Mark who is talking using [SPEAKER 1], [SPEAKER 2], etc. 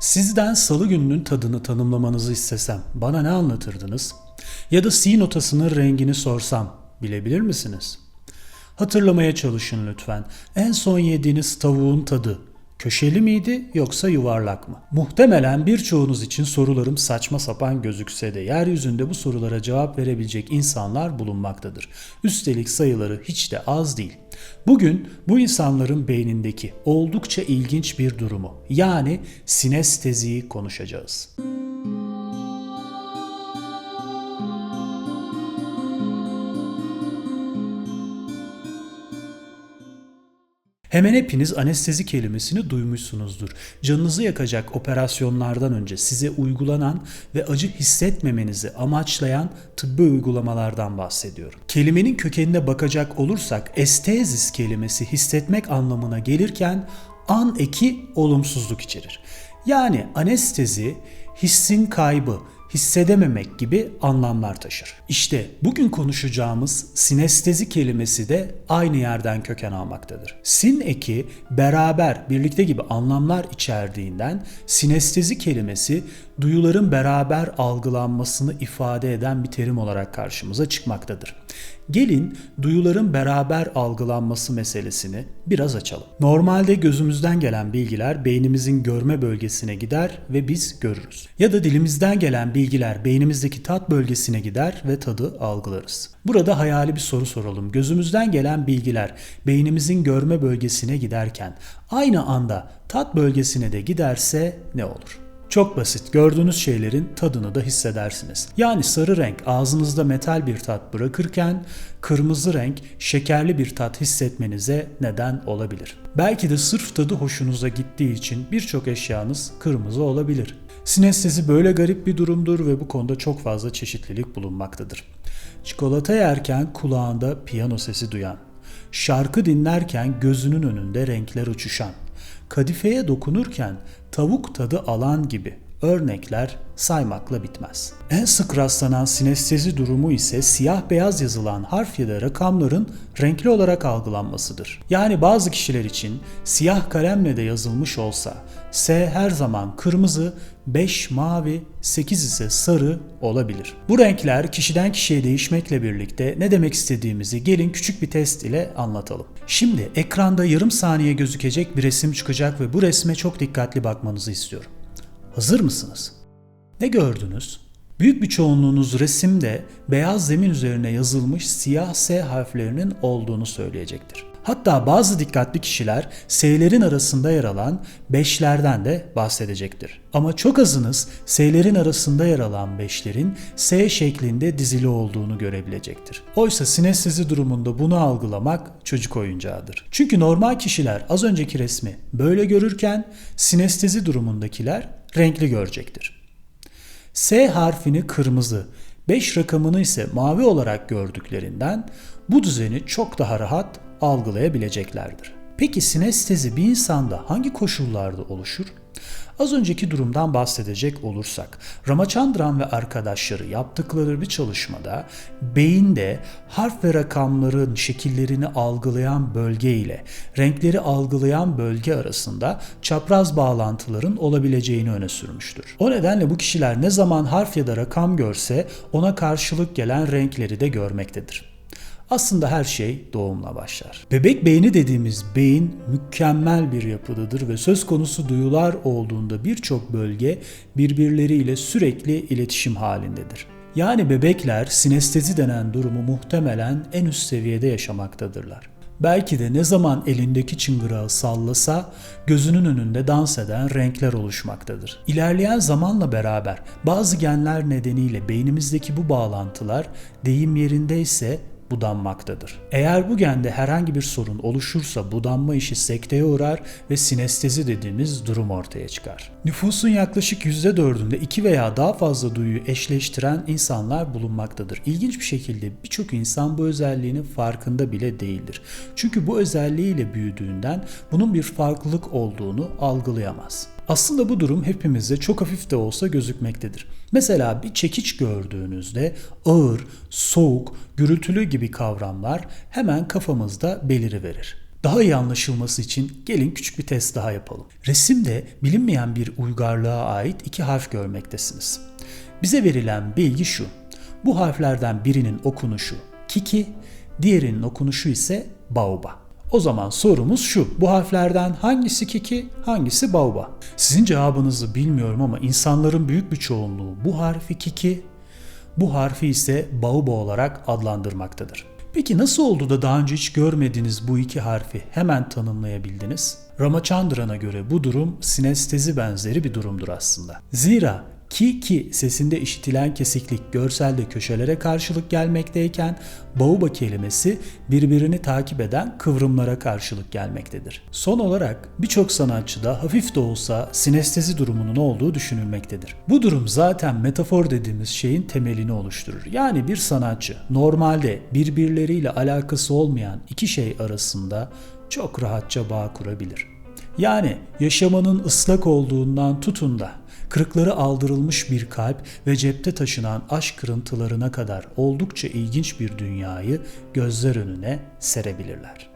[SPEAKER 1] Sizden salı gününün tadını tanımlamanızı istesem bana ne anlatırdınız? Ya da si notasının rengini sorsam bilebilir misiniz? Hatırlamaya çalışın lütfen. En son yediğiniz tavuğun tadı köşeli miydi yoksa yuvarlak mı? Muhtemelen birçoğunuz için sorularım saçma sapan gözükse de yeryüzünde bu sorulara cevap verebilecek insanlar bulunmaktadır. Üstelik sayıları hiç de az değil. Bugün bu insanların beynindeki oldukça ilginç bir durumu yani sinesteziyi konuşacağız. Hemen hepiniz anestezi kelimesini duymuşsunuzdur. Canınızı yakacak operasyonlardan önce size uygulanan ve acı hissetmemenizi amaçlayan tıbbi uygulamalardan bahsediyorum. Kelimenin kökenine bakacak olursak estezis kelimesi hissetmek anlamına gelirken an eki olumsuzluk içerir. Yani anestezi hissin kaybı, hissedememek gibi anlamlar taşır. İşte bugün konuşacağımız sinestezi kelimesi de aynı yerden köken almaktadır. Sin eki beraber, birlikte gibi anlamlar içerdiğinden sinestezi kelimesi duyuların beraber algılanmasını ifade eden bir terim olarak karşımıza çıkmaktadır. Gelin duyuların beraber algılanması meselesini biraz açalım. Normalde gözümüzden gelen bilgiler beynimizin görme bölgesine gider ve biz görürüz. Ya da dilimizden gelen bilgiler beynimizdeki tat bölgesine gider ve tadı algılarız. Burada hayali bir soru soralım. Gözümüzden gelen bilgiler beynimizin görme bölgesine giderken aynı anda tat bölgesine de giderse ne olur? Çok basit. Gördüğünüz şeylerin tadını da hissedersiniz. Yani sarı renk ağzınızda metal bir tat bırakırken kırmızı renk şekerli bir tat hissetmenize neden olabilir. Belki de sırf tadı hoşunuza gittiği için birçok eşyanız kırmızı olabilir. Sinestezi böyle garip bir durumdur ve bu konuda çok fazla çeşitlilik bulunmaktadır. Çikolata yerken kulağında piyano sesi duyan, şarkı dinlerken gözünün önünde renkler uçuşan, kadifeye dokunurken tavuk tadı alan gibi örnekler saymakla bitmez. En sık rastlanan sinestezi durumu ise siyah beyaz yazılan harf ya da rakamların renkli olarak algılanmasıdır. Yani bazı kişiler için siyah kalemle de yazılmış olsa S her zaman kırmızı, 5 mavi, 8 ise sarı olabilir. Bu renkler kişiden kişiye değişmekle birlikte ne demek istediğimizi gelin küçük bir test ile anlatalım. Şimdi ekranda yarım saniye gözükecek bir resim çıkacak ve bu resme çok dikkatli bakmanızı istiyorum. Hazır mısınız? Ne gördünüz? Büyük bir çoğunluğunuz resimde beyaz zemin üzerine yazılmış siyah S harflerinin olduğunu söyleyecektir. Hatta bazı dikkatli kişiler S'lerin arasında yer alan 5'lerden de bahsedecektir. Ama çok azınız S'lerin arasında yer alan 5'lerin S şeklinde dizili olduğunu görebilecektir. Oysa sinestezi durumunda bunu algılamak çocuk oyuncağıdır. Çünkü normal kişiler az önceki resmi böyle görürken sinestezi durumundakiler renkli görecektir. S harfini kırmızı, 5 rakamını ise mavi olarak gördüklerinden bu düzeni çok daha rahat algılayabileceklerdir. Peki sinestezi bir insanda hangi koşullarda oluşur? Az önceki durumdan bahsedecek olursak, Ramachandran ve arkadaşları yaptıkları bir çalışmada beyinde harf ve rakamların şekillerini algılayan bölge ile renkleri algılayan bölge arasında çapraz bağlantıların olabileceğini öne sürmüştür. O nedenle bu kişiler ne zaman harf ya da rakam görse ona karşılık gelen renkleri de görmektedir. Aslında her şey doğumla başlar. Bebek beyni dediğimiz beyin mükemmel bir yapıdadır ve söz konusu duyular olduğunda birçok bölge birbirleriyle sürekli iletişim halindedir. Yani bebekler sinestezi denen durumu muhtemelen en üst seviyede yaşamaktadırlar. Belki de ne zaman elindeki çıngırağı sallasa gözünün önünde dans eden renkler oluşmaktadır. İlerleyen zamanla beraber bazı genler nedeniyle beynimizdeki bu bağlantılar deyim yerindeyse budanmaktadır. Eğer bu gende herhangi bir sorun oluşursa budanma işi sekteye uğrar ve sinestezi dediğimiz durum ortaya çıkar. Nüfusun yaklaşık %4'ünde iki veya daha fazla duyuyu eşleştiren insanlar bulunmaktadır. İlginç bir şekilde birçok insan bu özelliğinin farkında bile değildir. Çünkü bu özelliğiyle büyüdüğünden bunun bir farklılık olduğunu algılayamaz. Aslında bu durum hepimizde çok hafif de olsa gözükmektedir. Mesela bir çekiç gördüğünüzde ağır, soğuk, gürültülü gibi kavramlar hemen kafamızda beliriverir. Daha iyi anlaşılması için gelin küçük bir test daha yapalım. Resimde bilinmeyen bir uygarlığa ait iki harf görmektesiniz. Bize verilen bilgi şu. Bu harflerden birinin okunuşu kiki, diğerinin okunuşu ise bauba. O zaman sorumuz şu. Bu harflerden hangisi kiki, hangisi bauba? Sizin cevabınızı bilmiyorum ama insanların büyük bir çoğunluğu bu harfi kiki, bu harfi ise bauba olarak adlandırmaktadır. Peki nasıl oldu da daha önce hiç görmediğiniz bu iki harfi hemen tanımlayabildiniz? Ramachandran'a göre bu durum sinestezi benzeri bir durumdur aslında. Zira ki ki sesinde işitilen kesiklik görselde köşelere karşılık gelmekteyken bauba kelimesi birbirini takip eden kıvrımlara karşılık gelmektedir. Son olarak birçok sanatçıda hafif de olsa sinestezi durumunun olduğu düşünülmektedir. Bu durum zaten metafor dediğimiz şeyin temelini oluşturur. Yani bir sanatçı normalde birbirleriyle alakası olmayan iki şey arasında çok rahatça bağ kurabilir. Yani yaşamanın ıslak olduğundan tutun da kırıkları aldırılmış bir kalp ve cepte taşınan aşk kırıntılarına kadar oldukça ilginç bir dünyayı gözler önüne serebilirler.